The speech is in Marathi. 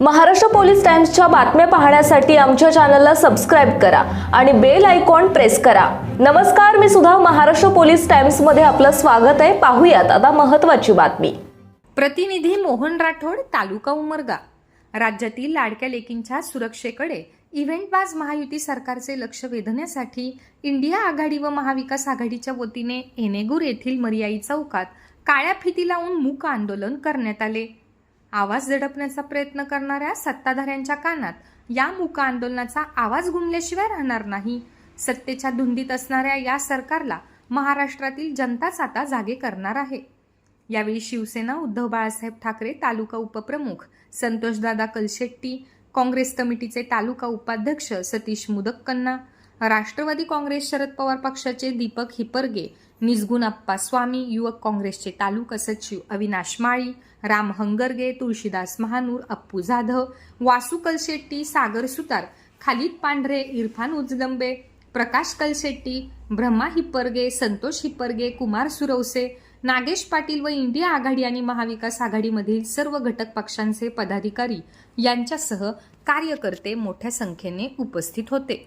महाराष्ट्र पोलीस टाइम्सच्या बातम्या पाहण्यासाठी आमच्या चॅनलला सबस्क्राईब करा आणि बेल आयकॉन प्रेस करा. नमस्कार मी सुद्धा महाराष्ट्र पोलीस टाइम्समध्ये आपलं स्वागत आहे. पाहूयात आता महत्वाची बातमी. प्रतिनिधी मोहन राठोड तालुका उमरगा. राज्यातील लाडक्या लेकींच्या सुरक्षेकडे इव्हेंटबाज महायुती सरकारचे लक्ष वेधण्यासाठी इंडिया आघाडी व महाविकास आघाडीच्या वतीने एनेगूर येथील मर्याई चौकात काळ्या फिती लावून मूक आंदोलन करण्यात आले. आवाज दडपण्याचा प्रयत्न करणाऱ्या सत्ताधाऱ्यांच्या कानात या मूक आंदोलनाचा आवाज घुमल्याशिवाय राहणार नाही. सत्तेच्या धुंदीत असणाऱ्या या सरकारला महाराष्ट्रातील जनताच आता जागे करणार आहे. यावेळी शिवसेना उद्धव बाळासाहेब ठाकरे तालुका उपप्रमुख संतोषदादा कलशेट्टी काँग्रेस कमिटीचे तालुका उपाध्यक्ष सतीश मुदक्कन्ना राष्ट्रवादी काँग्रेस शरद पवार पक्षाचे दीपक हिपरगे निजगुण अप्पा स्वामी युवक काँग्रेसचे तालुका सचिव अविनाश माळी राम हंगरगे तुळशीदास महानूर अप्पू जाधव वासू कलशेट्टी सागर सुतार खालिद पांढरे इरफान उजदंबे प्रकाश कलशेट्टी ब्रह्मा हिप्परगे संतोष हिप्परगे कुमार सुरवसे नागेश पाटील व इंडिया आघाडी आणि महाविकास आघाडीमधील सर्व घटक पक्षांचे पदाधिकारी यांच्यासह कार्यकर्ते मोठ्या संख्येने उपस्थित होते.